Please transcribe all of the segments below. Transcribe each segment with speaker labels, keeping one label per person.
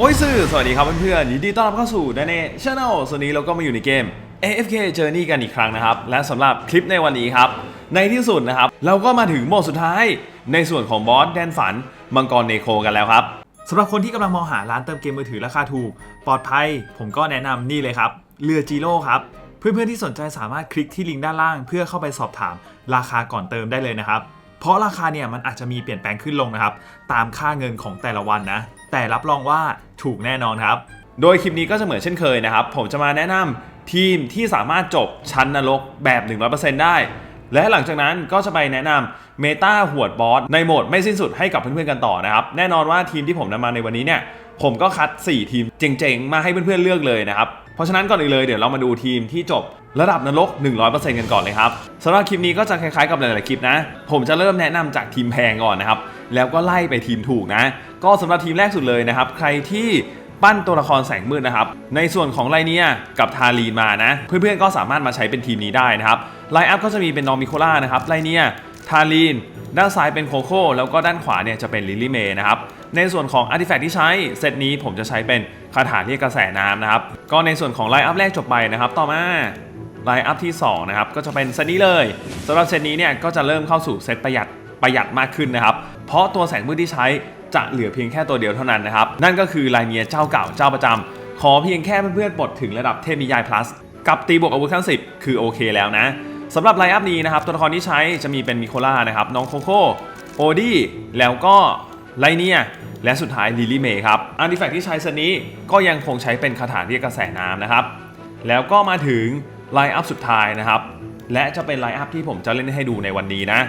Speaker 1: โอ้ยสื่อสวัสดีครับเพื่อนๆยินดีต้อนรับเข้าสู่ดนเนช n แนลส่วนนี้เราก็มาอยู่ในเกม AFK Journey กันอีกครั้งนะครับ และสำหรับคลิปในวันนี้ครับ ในที่สุดนะครับ เราก็มาถึงโหมดสุดท้าย ในส่วนของบอสแดนฝัน มังกรเนโคกันแล้วครับ
Speaker 2: สำหรับคนที่กำลังมองหาร้านเติมเกมมือถือราคาถูก ปลอดภัย ผมก็แนะนำนี่เลยครับเรือจีโร่ครับเพื่อนๆที่สนใจสามารถคลิกที่ลิงก์ด้านล่าง เพื่อเข้าไปสอบถามราคาก่อนเติมได้เลยนะครับ เพราะราคาเนี่ยมันอาจจะมีเปลี่ยนแปลงขึ้นลงนะครับ ตามค่าเงินของแต่ละวันนะ แต่รับรองว่าถูกแน่นอนครับ
Speaker 1: โดยคลิปนี้ก็จะเหมือนเช่นเคยนะครับ ผมจะมาแนะนำทีมที่สามารถจบชั้นนรกแบบ 100%ได้ และหลังจากนั้นก็จะไปแนะนำเมตาหวดบอสในโหมดไม่สิ้นสุดให้กับเพื่อนๆกันต่อนะครับ แน่นอนว่าทีมที่ผมนำมาในวันนี้เนี่ย ผมก็คัด 4 ทีมเจ๋งๆ มาให้เพื่อนๆเลือกเลยนะครับ เพราะฉะนั้นก่อนอื่นเลยเดี๋ยวเรามาดูทีมที่จบระดับนรก 100%กันก่อนเลยครับสำหรับคลิปนี้ก็จะคล้ายๆกับหลายๆคลิปนะ ผมจะเริ่มแนะนำจากทีมแพงก่อนนะครับ แล้วก็ไล่ไปทีมถูกนะ ก็สำหรับทีมแรกสุดเลยนะครับ ใครที่ปั้นตัวละครแสงมืดนะครับ ในส่วนของไลเนียกับทารีนมานะ เพื่อนๆก็สามารถมาใช้เป็นทีมนี้ได้นะครับไลน์อัพก็จะมีเป็นนอมิโคล่านะครับไลเนียทารีนด้านซ้ายเป็นโคโค่แล้วก็ด้านขวาเนี่ยจะเป็นลิลลี่เมย์นะครับในส่วนของอาร์ติแฟกต์ที่ใช้เซตนี้ผมจะใช้เป็นคาถาเรียกกระแสน้ำนะครับก็ในส่วนของไลน์อัพแรกจบไปนะครับ ต่อมา ไลน์อัพที่ 2 นะครับ ก็จะเป็นเซตนี้เลยสำหรับเซตนี้เนี่ยก็จะเริ่มเข้าสู่เซตประหยัดประหยัดมากขึ้นนะครับ เพราะตัวแสงมืดที่ใช้จะเหลือเพียงแค่ตัวเดียวเท่านั้นนะครับ นั่นก็คือไลเนียเจ้าเก่าเจ้าประจำขอเพียงแค่เพื่อนๆปลดถึงระดับเทพนิยาย plus กับตีบวกอาวุธขั้นสิบคือโอเคแล้วนะสำหรับไลน์อัพนี้นะครับ ตัวละครที่ใช้จะมีเป็นมิโคล่านะครับ น้องโคโค่โอดี้แล้วก็ไลเนียและสุดท้ายลิลี่เมย์ครับอาร์ติแฟกต์ที่ใช้เซตนี้ก็ยังคงใช้เป็นคาถาเรียกกระแสน้ำนะครับ แล้วก็มาถึง ไลน์อัพสุดท้ายนะครับ และจะเป็นไลน์อัพที่ผมจะเล่นให้ดูในวันนี้นะ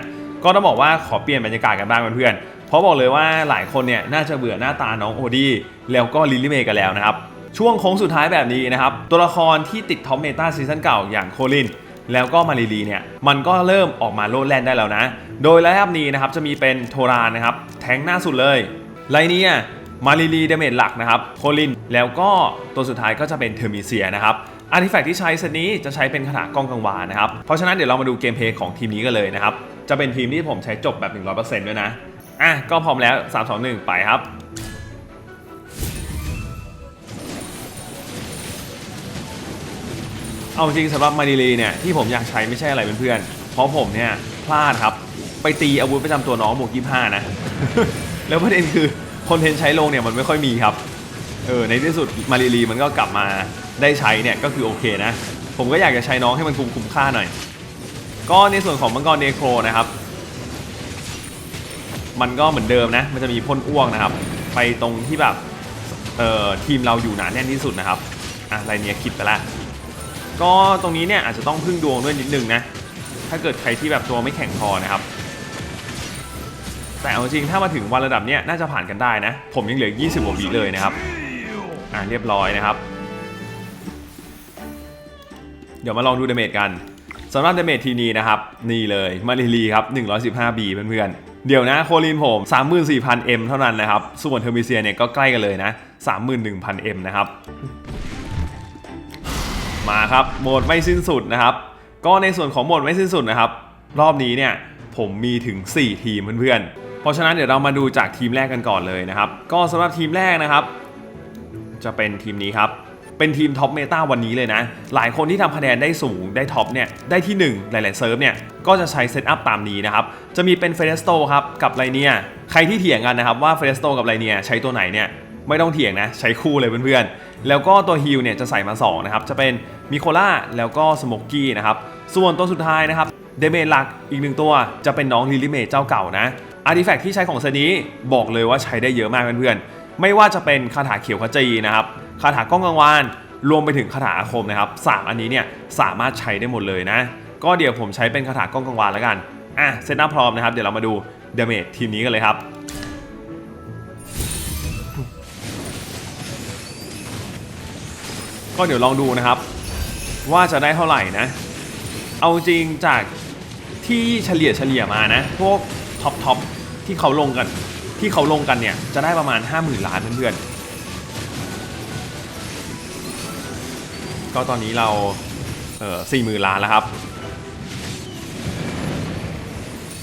Speaker 1: ก็ต้องบอกว่าขอเปลี่ยนบรรยากาศกันบ้างเพื่อนๆเพราะบอกเลยว่าหลายคนเนี่ยน่าจะเบื่อหน้าตาน้องโอดี้แล้วก็ลิลี่เมย์กันแล้วนะครับช่วงโค้งสุดท้ายแบบนี้นะครับ ตัวละครที่ติดท็อปเมตาซีซั่นเก่าอย่างโคลิน แล้วก็มารีลีเนี่ย มันก็เริ่มออกมาโลดแล่นได้แล้วนะ โดยไลน์อัพนี้นะครับจะมีเป็นโทรานนะครับ แทงหน้าสุดเลยไลน์นี้มารีลีเดเมจหลักนะครับ โคลิน แล้วก็ตัวสุดท้ายก็จะเป็นเทอร์มิเซียนะครับ อาร์ติแฟกต์ที่ใช้เซตนี้จะใช้เป็นคาถากล้องกังวานนะครับ เพราะฉะนั้นเดี๋ยวเรามาดูเกมเพลย์ของทีมนี้กันเลยนะครับ จะเป็นทีมที่ผมใช้จบแบบ 100%ด้วยนะ อะ ก็พร้อมแล้ว 3 2 1 ไปครับเอาจริงสำหรับมาริลีเนี่ยที่ผมอยากใช้ไม่ใช่อะไรเพื่อนๆเพราะผมเนี่ยพลาดครับ ไปตีอาวุธประจำตัวน้องหมวกยี่ห้านะ แล้วประเด็นคือคอนเทนต์ใช้ลงเนี่ยมันไม่ค่อยมีครับ เออในที่สุดมาริลีมันก็กลับมาได้ใช้เนี่ยก็คือโอเคนะ ผมก็อยากจะใช้น้องให้มันคุ้มคุ้มค่าหน่อย ก็ในส่วนของมังกรเนโครนะครับ มันก็เหมือนเดิมนะ มันจะมีพ่นอ้วงนะครับ ไปตรงที่แบบเอ่อทีมเราอยู่หนาแน่นที่สุดนะครับอะไรเนี้ยคิดไปละก็ตรงนี้เนี่ยอาจจะต้องพึ่งดวงด้วยนิดนึงนะ ถ้าเกิดใครที่แบบตัวไม่แข็งพอนะครับ แต่เอาจริงถ้ามาถึงวันระดับเนี้ยน่าจะผ่านกันได้นะ ผมยังเหลือ 20กว่าวิเลยนะครับ อะเรียบร้อยนะครับ เดี๋ยวมาลองดูเดเมจกันสำหรับเดเมจทีนี้นะครับ นี่เลยมาริลีครับ 115B เพื่อนๆ เดี๋ยวนะโคลินผม 34,000M เท่านั้นนะครับ ส่วนเทอร์มิเซียเนี่ยก็ใกล้กันเลยนะ 31,000M นะครับ มาครับโหมดไม่สิ้นสุดนะครับ ก็ในส่วนของโหมดไม่สิ้นสุดนะครับ รอบนี้เนี่ยผมมีถึง 4 ทีมเพื่อนๆ เพราะฉะนั้นเดี๋ยวเรามาดูจากทีมแรกกันก่อนเลยนะครับ ก็สำหรับทีมแรกนะครับ จะเป็นทีมนี้ครับ เป็นทีมท็อปเมตาวันนี้เลยนะ หลายคนที่ทำคะแนนได้สูงได้ท็อปเนี่ยได้ที่ 1 หลาย ๆ เซิร์ฟเนี่ยก็จะใช้เซตอัพตามนี้นะครับ จะมีเป็นเฟเ e สโตครับกับไลเนียใครที่เถียงกันนะครับว่าเฟเ e สโตกับไลเนียใช้ตัวไหนเนี่ยไม่ต้องเถียงนะ ใช้คู่เลยเพื่อนๆ แล้วก็ตัวฮิลเนี่ยจะใส่มา2นะครับ จะเป็นมิโคล่าแล้วก็สโมกกี้นะครับ ส่วนตัวสุดท้ายนะครับ เดเมจหลักอีกหนึ่งตัวจะเป็นน้องลิลิเมจเจ้าเก่านะอาร์ติแฟกต์ที่ใช้ของเซตนี้บอกเลยว่าใช้ได้เยอะมากเพื่อนๆ ไม่ว่าจะเป็นคาถาเขียวขจีนะครับคาถากล้องกังวานรวมไปถึงคาถาอาคมนะครับสามอันนี้เนี่ยสามารถใช้ได้หมดเลยนะ ก็เดี๋ยวผมใช้เป็นคาถากล้องกังวานแล้วกันอะเซตอัพพร้อมนะครับเดี๋ยวเรามาดูเดเมจทีมนี้กันเลยครับก็เดี๋ยวลองดูนะครับ ว่าจะได้เท่าไหร่นะ เอาจริงจากที่เฉลี่ยเฉลี่ยมานะ พวกท็อปท็อปที่เขาลงกัน ที่เขาลงกันเนี่ย จะได้ประมาณ 50,000 ล้านเพื่อนๆ ก็ตอนนี้เราเออสี่หมื่นล้านแล้วครับ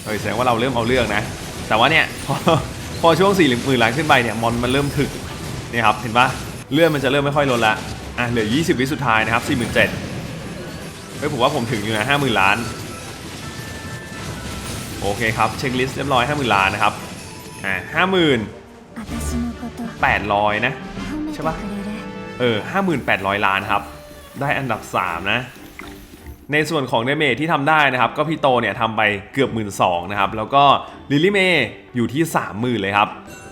Speaker 1: เฮ้ยแสดงว่าเราเริ่มเอาเรื่องนะ แต่ว่าเนี่ยพอพอช่วงสี่หมื่นล้านขึ้นไปเนี่ยมอนมันเริ่มถึกนี่ครับเห็นปะเลื่อนมันจะเริ่มไม่ค่อยลดละอะเหลือ 20 วิสุดท้ายนะครับ 47,000เฮ้ยผมว่าผมถึงอยู่นะ50,000 ล้าน โอเคครับ เช็คลิสต์เรียบร้อย 50,000 ล้านนะครับ ห้าห
Speaker 3: มื่นแป
Speaker 1: ดร้อ
Speaker 3: ยนะ
Speaker 1: ใช่ปะ
Speaker 3: เออ
Speaker 1: ห้าหมื่นแปดร้อยล้านครับ ได้อันดับสามนะ ในส่วนของเดเมจที่ทำได้นะครับ ก็พี่โตเนี่ยทำไปเกือบหมื่นสองนะครับ แล้วก็ลิลิเมอยู่ที่สามหมื่นเลยครับ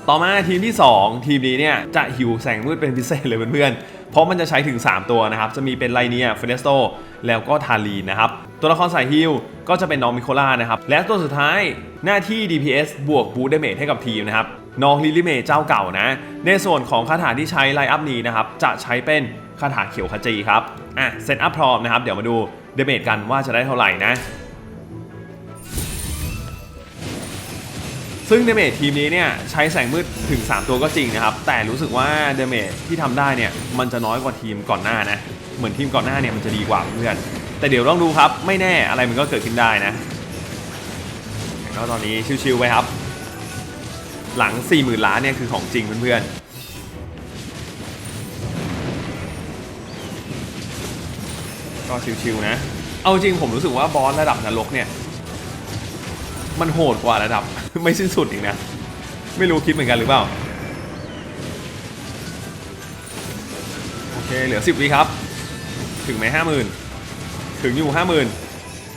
Speaker 1: ต่อมาทีมที่ 2 ทีมนี้เนี่ยจะหิวแสงมืดเป็นพิเศษเลยเพื่อนๆ เพราะมันจะใช้ถึง 3 ตัวนะครับ จะมีเป็นไลเนียเฟเนสโตแล้วก็ทารีนะครับ ตัวละครสายฮิลก็จะเป็นน้องมิโคล่านะครับ และตัวสุดท้ายหน้าที่ DPS บวกบู t เดเมจให้กับทีมนะครับน้องลิลลี่เมเจ้าเก่านะ ในส่วนของคาถาที่ใช้ไลน์อัพนี้นะครับ จะใช้เป็นคาถาเขียวขจีครับ อะ เซตอัพพร้อมนะครับ เดี๋ยวมาดูเดเมจกันว่าจะได้เท่าไหร่นะ ซึ่งเดเมจทีมนี้เนี่ยใช้แสงมืดถึง 3 ตัวก็จริงนะครับ แต่รู้สึกว่าเดเมจที่ทำได้เนี่ยมันจะน้อยกว่าทีมก่อนหน้านะ เหมือนทีมก่อนหน้าเนี่ยมันจะดีกว่าเพื่อน แต่เดี๋ยวต้องดูครับ ไม่แน่อะไรมันก็เกิดขึ้นได้นะก็ตอนนี้ชิวๆไปครับ หลัง 40,000 ล้านเนี่ยคือของจริงเพื่อนๆก็ชิวๆนะ เอาจริงผมรู้สึกว่าบอสระดับนรกเนี่ย มันโหดกว่าระดับ ไม่สิ้นสุดอีกนะ ไม่รู้คิดเหมือนกันหรือเปล่า โอเค เหลือ 10วิครับ ถึงไหมห้าหมื่นถึงอยู่ห้าหมื่น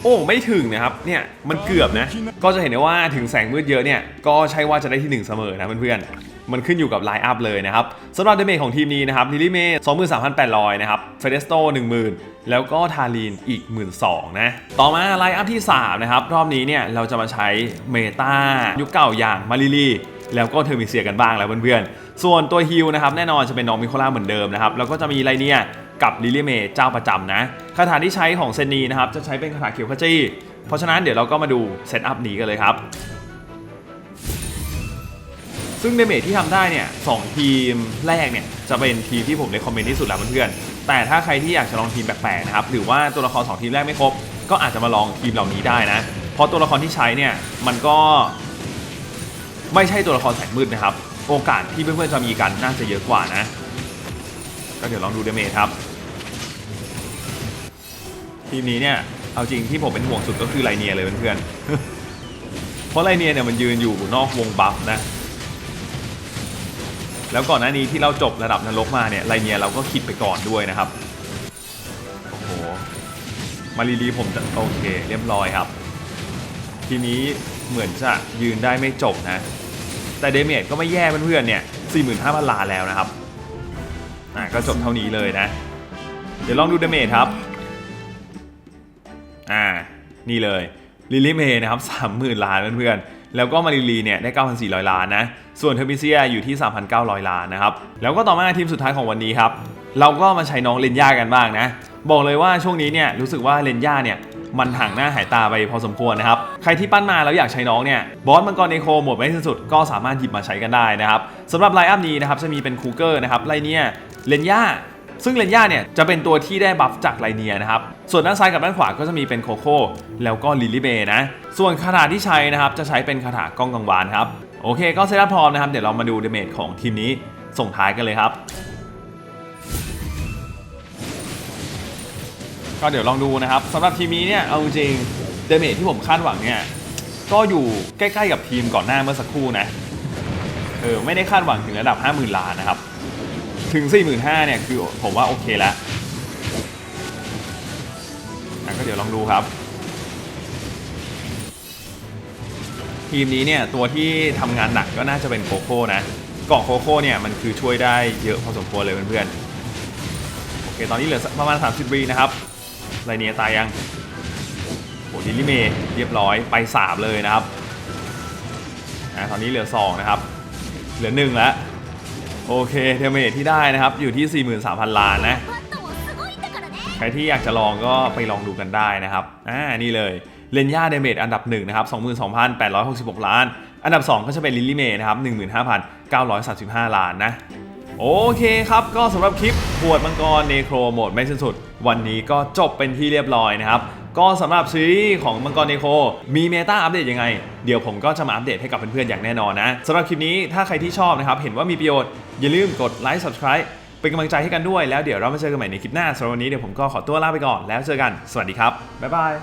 Speaker 1: อ้ไม่ถึงนะครับเนี่ยมันเกือบนะก็จะเห็นได้ว่าถึงแสงมืดเยอะเนี่ยก็ใช่ว่าจะได้ที่ 1 เสมอนะเพื่อนๆมันขึ้นอยู่กับไลน์อัพเลยนะครับสำหรับเดเมจของทีมนี้นะครับลิลี่เมย์23,800 นะครับเฟเดสโต10,000 แล้วก็ทารีนอีก 12,000นะต่อมาไลน์อัพที่ 3 นะครับ รอบนี้เนี่ยเราจะมาใช้เมตายุคเก่าอย่างมาริลีแล้วก็เทอร์มิเซียกันบ้างแล้วเพื่อนๆส่วนตัวฮิลนะครับแน่นอนจะเป็นน้องมิโคล่าเหมือนเดิมนะครับแล้วก็จะมีไลเนีย กับลิลี่เมย์เจ้าประจำนะคาถาที่ใช้ของเซนนีนะครับจะใช้เป็นคาถาเขียวขจีเพราะฉะนั้นเดี๋ยวเราก็มาดูเซตอัพนี้กันเลยครับ ซึ่งเดเมจที่ทำได้เนี่ยสองทีมแรกเนี่ยจะเป็นทีมที่ผมเลคคอมเมนต์ที่สุดแล้วเพื่อนๆแต่ถ้าใครที่อยากจะลองทีมแปลกๆนะครับหรือว่าตัวละคร2ทีมแรกไม่ครบ ก็อาจจะมาลองทีมเหล่านี้ได้นะเพราะตัวละครที่ใช้เนี่ยมันก็ไม่ใช่ตัวละครแสงมืดนะครับ โอกาสที่เพื่อนๆจะมีกันน่าจะเยอะกว่านะ ก็เดี๋ยวลองดูเดเมจครับ ทีมนี้เนี่ยเอาจริงที่ผมเป็นห่วงสุดก็คือไลเนียเลยเพื่อนๆเพราะไลเนียเนี่ยมันยืนอยู่นอกวงบัฟนะ แล้วก่อนหน้านี้ที่เราจบระดับนรกมาเนี่ยไลเนียเราก็คิดไปก่อนด้วยนะครับโอ้โหมารีรีผมจะโอเคเรียบร้อยครับ ทีนี้เหมือนจะยืนได้ไม่จบนะ แต่เดเมจก็ไม่แย่เพื่อนๆเนี่ย45,000ล้านแล้วนะครับอะก็จบเท่านี้เลยนะ เดี๋ยวลองดูเดเมจครับ อ่านี่เลยลิลิเมนะครับ30,000 ล้านเพื่อนๆแล้วก็มาริลีเนี่ยได้ 9,400 ล้านนะ ส่วนเทอร์มิเซียอยู่ที่ 3,900 ล้านนะครับ แล้วก็ต่อมาทีมสุดท้ายของวันนี้ครับ เราก็มาใช้น้องเลนย่ากันบ้างนะ บอกเลยว่าช่วงนี้เนี่ยรู้สึกว่าเลนย่าเนี่ยมันห่างหน้าหายตาไปพอสมควรนะครับ ใครที่ปั้นมาแล้วอยากใช้น้องเนี่ยบอสมังกรเอโคหมดไม่สิ้นสุดก็สามารถหยิบมาใช้กันได้นะครับสำหรับไลน์อัพนี้นะครับจะมีเป็นคูเกอร์นะครับไลเนียเลนย่า ซึ่งเลนย่าเนี่ยจะเป็นตัวที่ได้บัฟจากไลเนียนะครับ ส่วนด้านซ้ายกับด้านขวาก็จะมีเป็นโคโค่แล้วก็ลิลลี่เบนะ ส่วนคาถาที่ใช้นะครับจะใช้เป็นคาถากล้องกังวานครับ โอเคก็เซตอัพพร้อมนะครับ เดี๋ยวเรามาดูเดเมจของทีมนี้ส่งท้ายกันเลยครับ ก็เดี๋ยวลองดูนะครับสำหรับทีมนี้เนี่ยเอาจริงเดเมจที่ผมคาดหวังเนี่ยก็อยู่ใกล้ ๆ กับทีมก่อนหน้าเมื่อสักครู่นะเออไม่ได้คาดหวังถึงระดับ 50,000 ล้านนะครับ ถึง 45,000เนี่ยคือผมว่าโอเคแล้วก็เดี๋ยวลองดูครับ ทีมนี้เนี่ยตัวที่ทำงานหนักก็น่าจะเป็นโคโค่นะกล่องโคโค่เนี่ยมันคือช่วยได้เยอะพอสมควรเลยเพื่อนๆโอเคตอนนี้เหลือประมาณ 30วีนะครับไรเนียตายยังโอ้ดิลิเมเรียบร้อยไป 3 เลยนะครับอะตอนนี้เหลือ 2 นะครับ เหลือ 1 แล้ว โอเคเทมเพลตที่ได้นะครับ อยู่ที่ 43,000 ล้านนะ ใครที่อยากจะลองก็ไปลองดูกันได้นะครับ อ่า นี่เลยเลนย่าเดเมจอันดับ1นะครับ22,866 ล้าน อันดับ 2 ก็จะเป็นลิลลี่เมย์นะครับ15,935 ล้านนะ โอเคครับ ก็สำหรับคลิปปวดมังกรเนโครโหมดไม่สิ้สุด วันนี้ก็จบเป็นที่เรียบร้อยนะครับ ก็สำหรับซีรีส์ของมังกรเนโคมีเมตาอัปเดตยังไง เดี๋ยวผมก็จะมาอัปเดตให้กับเพื่อนๆอย่างแน่นอนนะสำหรับคลิปนี้ถ้าใครที่ชอบนะครับ เห็นว่ามีประโยชน์ อย่าลืมกดไลค์ subscribe เป็นกำลังใจให้กันด้วยแล้วเดี๋ยวเรามาเจอกันใหม่ในคลิปหน้าสำหรับวันนี้เดี๋ยวผมก็ขอตัวลาไปก่อนแล้วเจอกันสวัสดีครับบ๊ายบาย